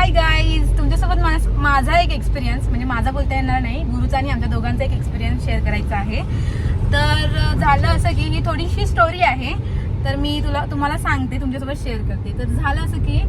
Hi guys तुमच्यासोबत माझा एक एक्सपिरियन्स म्हणजे माझा बोलता येणार नाही. गुरुचा आणि आमच्या दोघांचा एक एक्सपिरियन्स शेअर करायचा आहे. तर झालं असं की ही थोडीशी स्टोरी आहे. तर मी तुला तुम्हाला सांगते तुमच्यासोबत शेअर करते. तर झालं असं की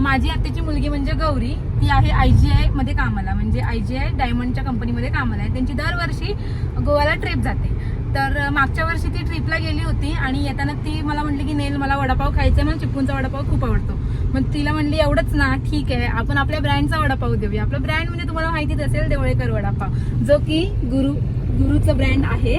माझी आत्याची मुलगी म्हणजे गौरी. ती आहे आय जी आयमध्ये कामाला. म्हणजे आय जी आय डायमंडच्या कंपनीमध्ये कामाला आहे. त्यांची दरवर्षी गोव्याला ट्रिप जाते. तर मागच्या वर्षी ती ट्रिपला गेली होती आणि येताना ती मला म्हटली की नेल मला वडापाव खायचा आहे मला चिपकूनचा वडापाव खूप आवडतो. मग तिला म्हणली एवढंच ना ठीक आहे आपण आपल्या ब्रँडचा वडापाव देऊया. आपला ब्रँड म्हणजे तुम्हाला माहितीच असेल देवळेकर वडापाव जो की गुरु गुरुचं ब्रँड आहे.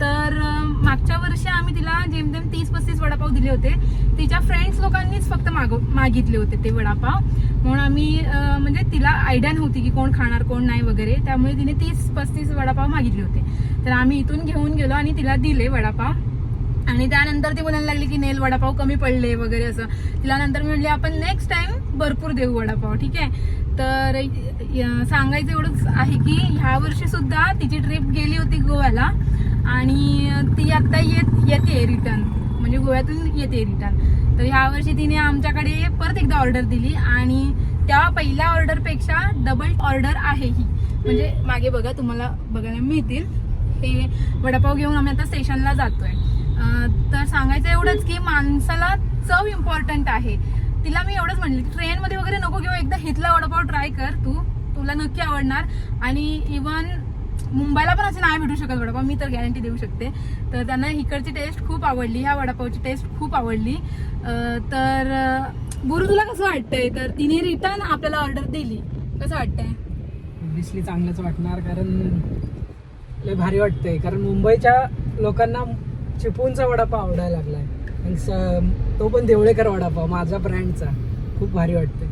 तर मागच्या वर्षी आम्ही तिला जेमतेम तीस पस्तीस वडापाव दिले होते. तिच्या फ्रेंड्स लोकांनीच फक्त मागव मागितले होते ते वडापाव. म्हणून आम्ही म्हणजे तिला आयडिया नव्हती की कोण खाणार कोण नाही वगैरे. त्यामुळे तिने तीस पस्तीस वडापाव मागितले होते. तर आम्ही इथून घेऊन गेलो आणि तिला दिले वडापाव. आणि त्यानंतर ती बोलायला लागली की नेल वडापाव कमी पडले वगैरे असं. तिला नंतर मी म्हणले आपण नेक्स्ट टाइम भरपूर देऊ वडापाव. ठीक आहे? तर सांगायचं एवढंच आहे की ह्या वर्षी सुद्धा तिची ट्रिप गेली होती गोव्याला. आणि ती आता येत येते रिटर्न म्हणजे गोव्यातून येते रिटर्न तर ह्या वर्षी तिने आमच्याकडे परत एकदा ऑर्डर दिली आणि त्या पहिल्या ऑर्डरपेक्षा डबल ऑर्डर आहे ही. म्हणजे मागे बघा तुम्हाला बघायला मिळतील. हे वडापाव घेऊन आम्ही आता स्टेशनला जातोय. तर सांगायचं एवढंच की माणसाला चव इम्पॉर्टंट आहे. तिला मी एवढंच म्हणले ट्रेनमध्ये वगैरे नको घेऊ एकदा हितला वडापाव ट्राय कर तू. तुला नक्की आवडणार. आणि इवन मुंबईला पण असे नाही भेटू शकत वडापाव. मी तर गॅरंटी देऊ शकते. तर त्यांना इकडची टेस्ट खूप आवडली. ह्या वडापावची टेस्ट खूप आवडली. तर गुरु तुला कसं वाटतंय? तर तिने रिटर्न आपल्याला ऑर्डर दिली. कसं वाटतंय? ऑब्विसली चांगलंच वाटणार कारण लय भारी वाटतंय. कारण मुंबईच्या लोकांना चिपळूणचा वडापाव आवडायला लागलाय. आणि तो पण देवळेकर वडापाव माझा ब्रँडचा खूप भारी वाटतंय.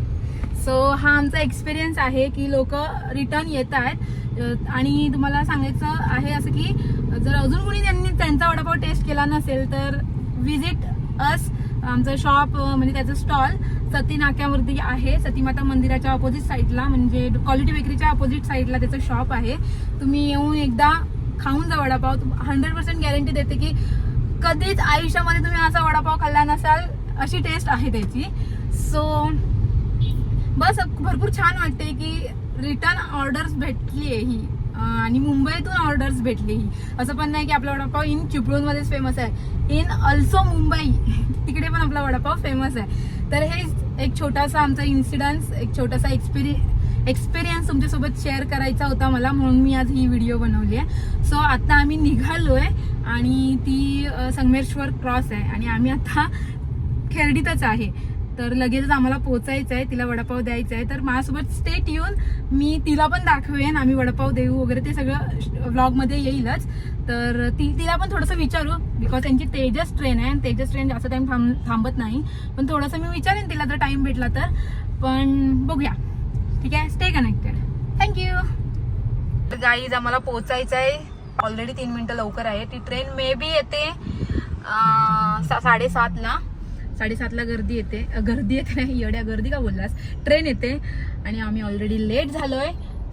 सो हा आमचा एक्सपिरियन्स आहे की लोक रिटर्न येत आहेत आणि तुम्हाला सांगायचं आहे असं की जर अजून कोणी त्यांनी त्यांचा वडापाव टेस्ट केला नसेल तर विजिट अस आमचं शॉप म्हणजे त्याचं स्टॉल सती नाक्यावरती आहे. सतीमाता मंदिराच्या ऑपोजिट साईडला म्हणजे क्वालिटी बेकरीच्या ऑपोजिट साईडला त्याचं शॉप आहे. तुम्ही येऊन एकदा खाऊन जा वडापाव. हंड्रेड पर्सेंट गॅरंटी देते की कधीच आयुष्यामध्ये तुम्ही असा वडापाव खाल्ला नसाल अशी टेस्ट आहे त्याची. सो बस भरपूर छान वाटते की रिटर्न ऑर्डर्स भेटली आहे ही आणि मुंबईतून ऑर्डर्स भेटली ही. असं पण नाही की आपला वडापाव इन चिपळूणमध्येच फेमस आहे. In also Mumbai. तिकडे पण आपला वडापाव फेमस आहे. तर हे एक छोटासा आमचा इन्सिडन्स एक छोटासा एक्सपिरि एक्सपिरियन्स तुमच्यासोबत शेअर करायचा होता मला म्हणून मी आज ही व्हिडिओ बनवली आहे. सो आता आम्ही निघालो आहे आणि ती संगमेश्वर क्रॉस आहे. आणि आम्ही आता खेरडीतच आहे. तर लगेचच आम्हाला पोचायचं आहे तिला वडापाव द्यायचा आहे. तर माझ्यासोबत स्टेट येऊन मी तिला पण दाखवेन आम्ही वडापाव देऊ वगैरे ते सगळं व्लॉगमध्ये येईलच. तर ती तिला पण थोडंसं विचारू बिकॉज त्यांची तेजस ट्रेन आहे आणि तेजस ट्रेन जास्त टाइम थांब थांबत नाही. पण थोडंसं मी विचारेन तिला जर टाइम भेटला तर. पण बघूया. ठीक आहे? स्टे कनेक्टेड थँक्यू गाईज आम्हाला पोचायचं आहे. ऑलरेडी तीन मिनटं लवकर आहे. ती ट्रेन मे बी येते सा- साडेसातला. साडेसातला गर्दी येते. गर्दी येते नाही येड्या गर्दी का बोललास? ट्रेन येते आणि आम्ही ऑलरेडी लेट झालोय.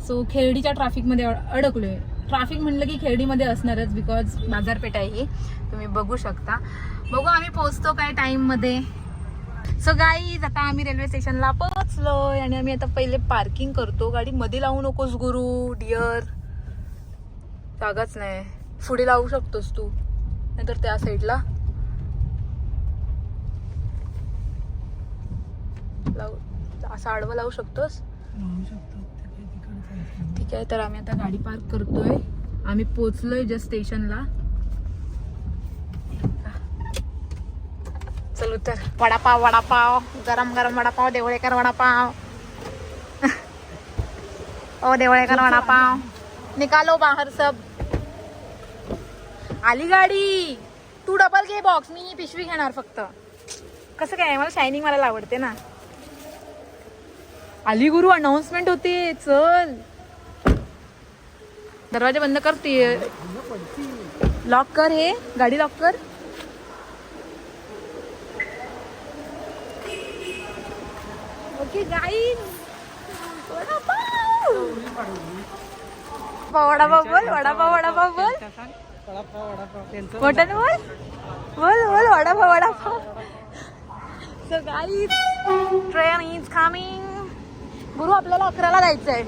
सो खेरडीच्या ट्रॅफिकमध्ये अडकलोय. ट्रॅफिक म्हणलं की खेरडीमध्ये असणारच बिकॉज बाजारपेठ आहे ही. तुम्ही बघू शकता. बघू आम्ही पोहोचतो काय टाईममध्ये सो गाईज आता आम्ही रेल्वे स्टेशनला पोहोचलोय आणि आम्ही आता पहिले पार्किंग करतो. गाडी मध्ये लावू नकोस गुरु डिअर जागाच नाही. पुढे लावू शकतोस तू. नाहीतर त्या साईडला लावू असं आडवं लावू शकतोस? ठीक आहे तर आम्ही आता गाडी पार्क करतोय. आम्ही पोचलोय जस्ट स्टेशनला. चलू तर वडापाव वडापाव. गरम गरम वडापाव देवळेकर वडापाव. ओ देवळेकर वडापाव. निकालो बाहेर सब. आली गाडी. तू डबल घे बॉक्स मी ही पिशवी घेणार फक्त. कसं काय मला शायनिंग मला आवडते ना. आली गुरु अनाउन्समेंट होते चल. दरवाजा बंद करते लॉक कर हे गाडी लॉक कर. Okay guys vada pav. बोल वडापाव वडापाव बोल. मोठ्याने बोल. बोल बोल vada pav vada pav. So guys train is coming गुरु आपल्याला अकराला जायचंय.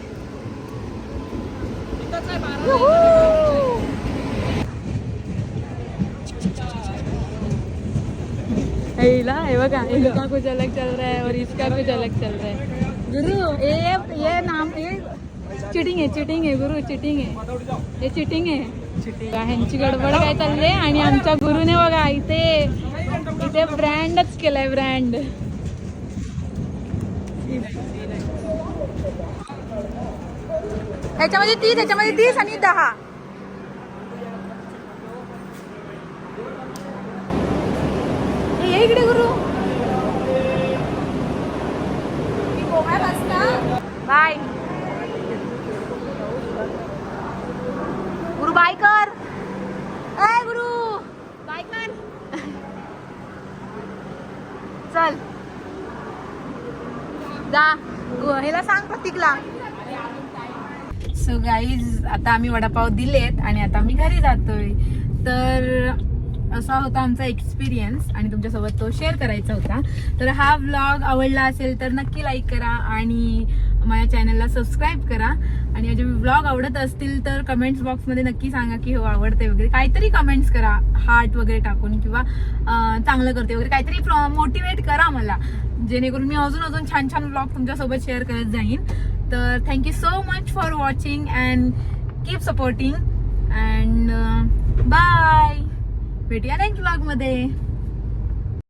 हेला हे! बघा इनका कुछ अलग चल रहा है और इसका कुछ अलग चल रहा है। गुरु ये ये नाम ये चिटिंग आहे चिटिंग आहे गुरु चिटिंग आहे. हे चिटिंग आहे. ह्यांची गडबड काय चालली आहे? आणि आमच्या गुरुने बघा इथे इथे ब्रँडच केलाय ब्रँड ह्याच्यामध्ये तीस ह्याच्यामध्ये तीस आणि दहा. ये इकडे गुरु. बाय. गुरु बाय कर. ए गुरु. बाय कर. चल. जा. ह्याला सांग प्रतीकला. सो गाईज आता आम्ही वडापाव दिलेत आणि आता आम्ही घरी जातोय. तर असा होता आमचा एक्सपिरियन्स आणि तुमच्यासोबत तो शेअर करायचा होता. तर हा व्लॉग आवडला असेल तर नक्की लाईक करा आणि माझ्या चॅनलला सबस्क्राईब करा. आणि माझे व्लॉग आवडत असतील तर कमेंट्स बॉक्समध्ये नक्की सांगा की हो आवडते वगैरे. काहीतरी कमेंट्स करा हार्ट वगैरे टाकून किंवा चांगलं करते वगैरे. काहीतरी मोटिवेट करा मला. जेणेकरून मी अजून अजून छान छान व्लॉग तुमच्यासोबत शेअर करत जाईन. तर thank you so much for watching and keep supporting and bye भेटूया नेक्स्ट ब्लॉगमध्ये मध्ये.